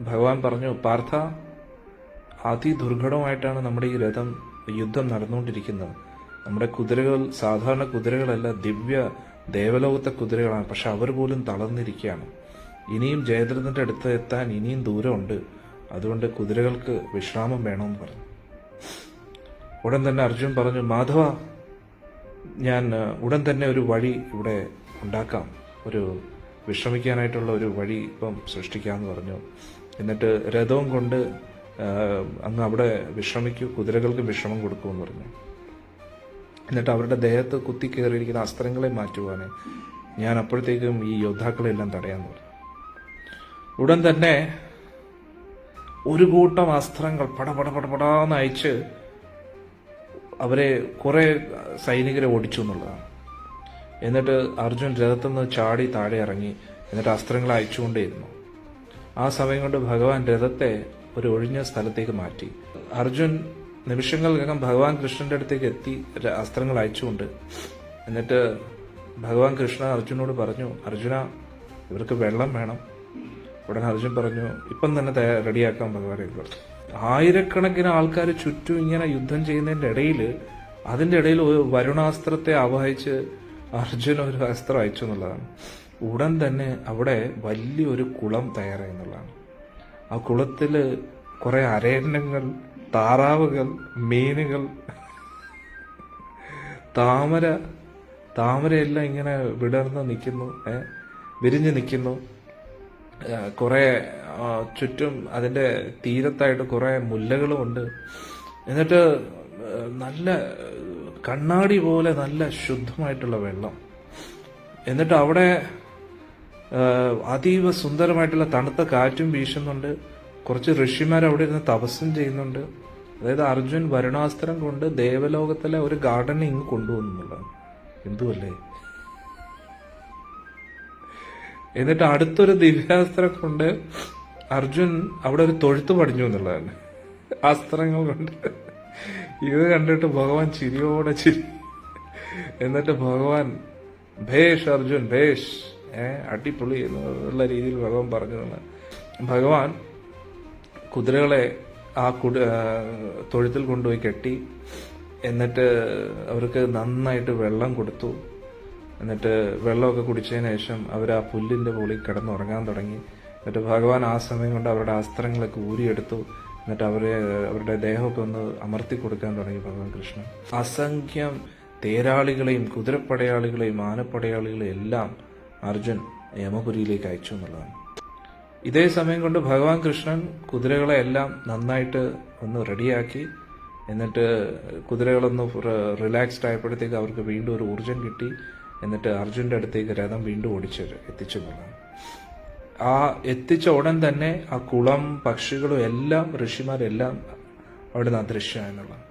ഭഗവാൻ പറഞ്ഞു പാർത്ഥ അതിദുർഘടമായിട്ടാണ് നമ്മുടെ ഈ രഥം യുദ്ധം നടന്നുകൊണ്ടിരിക്കുന്നത്. നമ്മുടെ കുതിരകൾ സാധാരണ കുതിരകളല്ല ദിവ്യ ദേവലോകത്തെ കുതിരകളാണ്. പക്ഷെ അവർ പോലും തളർന്നിരിക്കുകയാണ്. ഇനിയും ജയദ്രഥന്റെ അടുത്ത് എത്താൻ ഇനിയും ദൂരമുണ്ട്. അതുകൊണ്ട് കുതിരകൾക്ക് വിശ്രാമം വേണമെന്ന് പറഞ്ഞു. ഉടൻ തന്നെ അർജുൻ പറഞ്ഞു മാധവ ഞാൻ ഉടൻ തന്നെ ഒരു വഴി ഇവിടെ ഉണ്ടാക്കാം. ഒരു വിശ്രമിക്കാനായിട്ടുള്ള ഒരു വഴി ഇപ്പം സൃഷ്ടിക്കാമെന്ന് പറഞ്ഞു. എന്നിട്ട് രഥവും കൊണ്ട് അങ്ങ് അവിടെ വിശ്രമിക്കൂ കുതിരകൾക്ക് വിശ്രമം കൊടുക്കുമെന്ന് പറഞ്ഞു. എന്നിട്ട് അവരുടെ ദേഹത്ത് കുത്തി കയറിയിരിക്കുന്ന അസ്ത്രങ്ങളെ മാറ്റുവാന് ഞാൻ അപ്പോഴത്തേക്കും ഈ യോദ്ധാക്കളെല്ലാം തടയാന്ന് പറഞ്ഞു. ഉടൻ തന്നെ ഒരു കൂട്ടം അസ്ത്രങ്ങൾ പട പട പട പടാന്ന് അയച്ച് അവരെ കുറെ സൈനികരെ ഓടിച്ചു എന്നുള്ളതാണ്. എന്നിട്ട് അർജുൻ രഥത്തുനിന്ന് ചാടി താഴെ ഇറങ്ങി എന്നിട്ട് അസ്ത്രങ്ങൾ അയച്ചുകൊണ്ടേയിരുന്നു. ആ സമയം കൊണ്ട് ഭഗവാൻ രഥത്തെ ഒരു ഒഴിഞ്ഞ സ്ഥലത്തേക്ക് മാറ്റി. അർജുൻ നിമിഷങ്ങൾക്കകം ഭഗവാൻ കൃഷ്ണന്റെ അടുത്തേക്ക് എത്തി അസ്ത്രങ്ങൾ അയച്ചുകൊണ്ട്. എന്നിട്ട് ഭഗവാൻ കൃഷ്ണ അർജുനോട് പറഞ്ഞു അർജുന ഇവർക്ക് വെള്ളം വേണം. ഉടൻ അർജുൻ പറഞ്ഞു ഇപ്പം തന്നെ ഇത് പറഞ്ഞു ആയിരക്കണക്കിന് ആൾക്കാർ ചുറ്റും ഇങ്ങനെ യുദ്ധം ചെയ്യുന്നതിന്റെ ഇടയിൽ അതിന്റെ ഇടയിൽ വരുണാസ്ത്രത്തെ ആവാഹിച്ച് അർജുന ഒരു അസ്ത്രം അയച്ചു എന്നുള്ളതാണ്. ഉടൻ തന്നെ അവിടെ വലിയൊരു കുളം തയ്യാറായി എന്നുള്ളതാണ് ആ കുളത്തിൽ കുറേ അരയന്നങ്ങൾ താറാവുകൾ മീനുകൾ താമര താമരയെല്ലാം ഇങ്ങനെ വിടർന്ന് നിൽക്കുന്നു വിരിഞ്ഞ് നിൽക്കുന്നു. കുറെ ചുറ്റും അതിന്റെ തീരത്തായിട്ട് കുറെ മുല്ലകളും ഉണ്ട്. എന്നിട്ട് നല്ല കണ്ണാടി പോലെ നല്ല ശുദ്ധമായിട്ടുള്ള വെള്ളം. എന്നിട്ട് അവിടെ അതീവ സുന്ദരമായിട്ടുള്ള തണുത്ത കാറ്റും വീശുന്നുണ്ട്. കുറച്ച് ഋഷിമാർ അവിടെ ഇരുന്ന് തപസ്സും ചെയ്യുന്നുണ്ട്. അതായത് അർജുൻ വരുണാസ്ത്രം കൊണ്ട് ദേവലോകത്തിലെ ഒരു ഗാർഡനെ ഇങ്ങ് കൊണ്ടുവന്നുള്ളതാണ്. എന്തുവല്ലേ? എന്നിട്ട് അടുത്തൊരു ദിവ്യാസ്ത്രം കൊണ്ട് അർജുൻ അവിടെ ഒരു തൊഴുത്ത് പടിഞ്ഞു എന്നുള്ളതാണ്. അസ്ത്രങ്ങൾ കൊണ്ട്. ഇത് കണ്ടിട്ട് ഭഗവാൻ ചിരിയോടെ ചിരി. എന്നിട്ട് ഭഗവാൻ ഭേഷ് അർജുൻ ഭേഷ്. അടിപൊളി എന്നുള്ള രീതിയിൽ ഭഗവാൻ പറഞ്ഞതാണ്. ഭഗവാൻ കുതിരകളെ ആ കുട തൊഴുത്തിൽ കൊണ്ടുപോയി കെട്ടി എന്നിട്ട് അവർക്ക് നന്നായിട്ട് വെള്ളം കൊടുത്തു. എന്നിട്ട് വെള്ളമൊക്കെ കുടിച്ചതിന് ശേഷം അവർ ആ പുല്ലിന്റെ മുകളിൽ കിടന്നുറങ്ങാൻ തുടങ്ങി. എന്നിട്ട് ഭഗവാൻ ആ സമയം കൊണ്ട് അവരുടെ അസ്ത്രങ്ങളൊക്കെ ഊരിയെടുത്തു. എന്നിട്ട് അവരെ അവരുടെ ദേഹമൊക്കെ ഒന്ന് അമർത്തി കൊടുക്കാൻ തുടങ്ങി ഭഗവാൻ കൃഷ്ണൻ. അസംഖ്യം തേരാളികളെയും കുതിരപ്പടയാളികളെയും ആനപ്പടയാളികളെയും എല്ലാം അർജുൻ യമപുരിയിലേക്ക് അയച്ചു എന്നുള്ളതാണ്. ഇതേ സമയം കൊണ്ട് ഭഗവാൻ കൃഷ്ണൻ കുതിരകളെ എല്ലാം നന്നായിട്ട് ഒന്ന് റെഡിയാക്കി. എന്നിട്ട് കുതിരകളൊന്ന് റിലാക്സ്ഡ് ആയപ്പോഴത്തേക്ക് അവർക്ക് വീണ്ടും ഒരു ഊർജം കിട്ടി. എന്നിട്ട് അർജുന്റെ അടുത്തേക്ക് രഥം വീണ്ടും ഓടിച്ച് എത്തിച്ചു എന്നുള്ളതാണ് ആ എത്തിച്ച ഉടൻ തന്നെ ആ കുളം പക്ഷികളും എല്ലാം ഋഷിമാരെല്ലാം അവിടെ നിന്ന് അദൃശ്യമായെന്നുള്ളതാണ്.